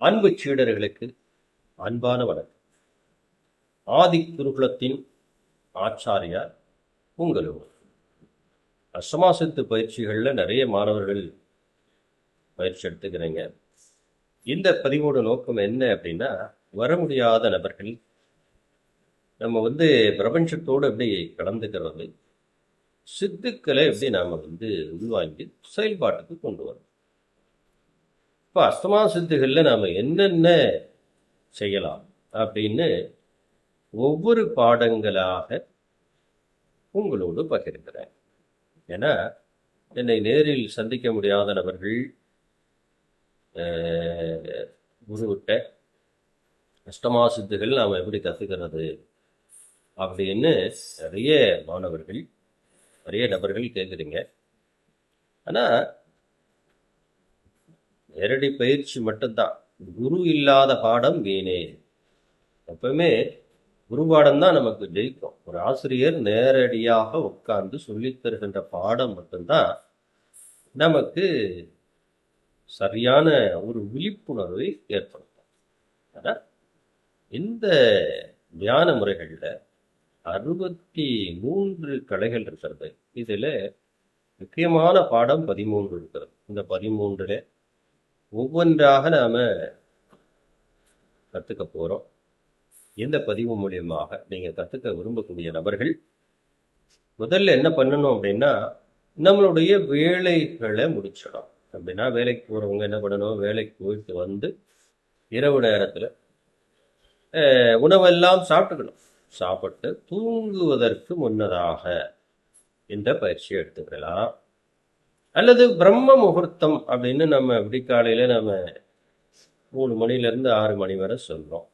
அன்பு சீடர்களுக்கு அன்பான வணக்கம். ஆதி குருகுலத்தின் ஆச்சாரியார் உங்களோடு அசமாசத்து பயிற்சிகளில் நிறைய மாணவர்கள் பயிற்சி எடுத்துக்கிறீங்க. இந்த பதிவோட நோக்கம் என்ன அப்படின்னா வர முடியாத நபர்கள் நம்ம வந்து பிரபஞ்சத்தோடு எப்படி கலந்துக்கிறது சித்துக்களை எப்படி நாம் வந்து உள்வாங்கி செயல்பாட்டுக்கு கொண்டு வரோம் இப்போ அஸ்தமா சித்துகளில் நாம் என்னென்ன செய்யலாம் அப்படின்னு ஒவ்வொரு பாடங்களாக உங்களோடு பகிர்கிறேன். ஏன்னா என்னை நேரில் சந்திக்க முடியாத நபர்கள் குருவிட்ட அஷ்டமா சித்துகள் நாம் எப்படி கற்றுக்கிறது அப்படின்னு நிறைய மாணவர்கள் நிறைய நபர்கள் கேட்குறீங்க ஆனால் நேரடி பயிற்சி மட்டும்தான். குரு இல்லாத பாடம் வீணே. எப்பவுமே குரு பாடம் தான் நமக்கு ஜெயிக்கும். ஒரு ஆசிரியர் நேரடியாக உட்கார்ந்து சொல்லித் தருகின்ற பாடம் மட்டும்தான் நமக்கு சரியான ஒரு விழிப்புணர்வை ஏற்படுத்தும். ஆனா இந்த தியான முறைகளில் அறுபத்தி மூன்று கலைகள் இருக்கிறது. இதில் முக்கியமான பாடம் பதிமூன்று இருக்கிறது. இந்த பதிமூன்றில் ஒவ்வொன்றாக நாம் கற்றுக்க போகிறோம் இந்த பதிவு மூலியமாக நீங்கள் கற்றுக்க விரும்பக்கூடிய நபர்கள் முதல்ல என்ன பண்ணணும் அப்படின்னா நம்மளுடைய வேலைகளை முடிச்சிடும் அப்படின்னா வேலைக்கு போகிறவங்க என்ன பண்ணணும்? வேலைக்கு போயிட்டு வந்து இரவு நேரத்தில் உணவெல்லாம் சாப்பிட்டுக்கணும். சாப்பிட்டு தூங்குவதற்கு முன்னதாக இந்த பயிற்சியை எடுத்துக்கலாம். அல்லது பிரம்ம முகூர்த்தம் அப்படின்னு நம்ம விடிக்காலையில் நம்ம மூணு மணிலேருந்து ஆறு மணி வரை சொல்கிறோம்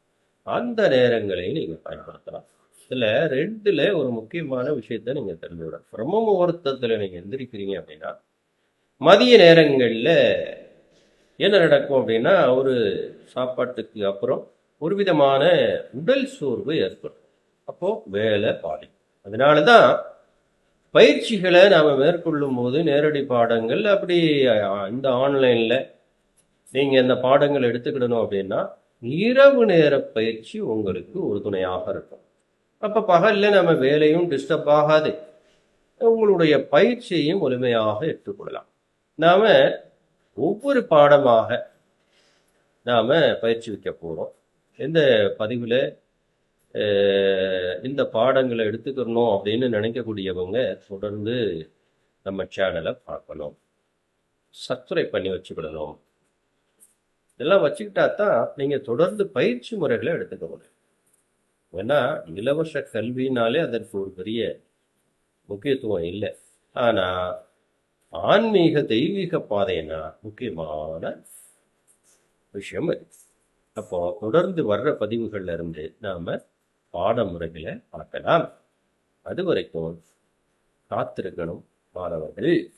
அந்த நேரங்களையும் நீங்கள் பயன்படுத்தலாம். இதில் ரெண்டில் ஒரு முக்கியமான விஷயத்தை நீங்கள் தெரிஞ்சுக்கணும். பிரம்ம முகூர்த்தத்தில் நீங்கள் எந்திரிக்கிறீங்க அப்படின்னா மதிய நேரங்களில் என்ன நடக்கும் அப்படின்னா ஒரு சாப்பாட்டுக்கு அப்புறம் ஒரு விதமான உடல் சோர்வு ஏற்படும். அப்போது வேலை பாதிக்கும் அதனால தான் பயிற்சிகளை நாம் மேற்கொள்ளும் போது நேரடி பாடங்கள் அப்படி இந்த ஆன்லைனில் நீங்கள் இந்த பாடங்கள் எடுத்துக்கிடணும் அப்படின்னா இரவு நேர பயிற்சி உங்களுக்கு உறுதுணையாக இருக்கும். அப்போ பகலில் நம்ம வேலையும் டிஸ்டர்ப் ஆகாது. உங்களுடைய பயிற்சியையும் முழுமையாக எடுத்துக்கொள்ளலாம். நாம் ஒவ்வொரு பாடமாக நாம் பயிற்சி வைக்க போகிறோம் இந்த பதிவில் இந்த பாடங்களை எடுத்துக்கணும் அப்படின்னு நினைக்கக்கூடியவங்க தொடர்ந்து நம்ம சேனலை பார்க்கணும். சப்ஸ்கிரைப் பண்ணி வச்சுக்கிடணும். இதெல்லாம் வச்சுக்கிட்டா தான் நீங்கள் தொடர்ந்து பயிற்சி முறைகளை எடுத்துக்க முடியும். ஏன்னா இலவச கல்வினாலே அதற்கு ஒரு பெரிய முக்கியத்துவம் இல்லை. ஆனால் ஆன்மீக தெய்வீக பாதைனா முக்கியமான விஷயம் இருக்கு அப்போ தொடர்ந்து வர்ற பதிவுகள்ல இருந்து நாம பாடமுறைகளை பார்க்கலாம். அது வரைக்கும் காத்திருக்கணும் மாணவர்கள்.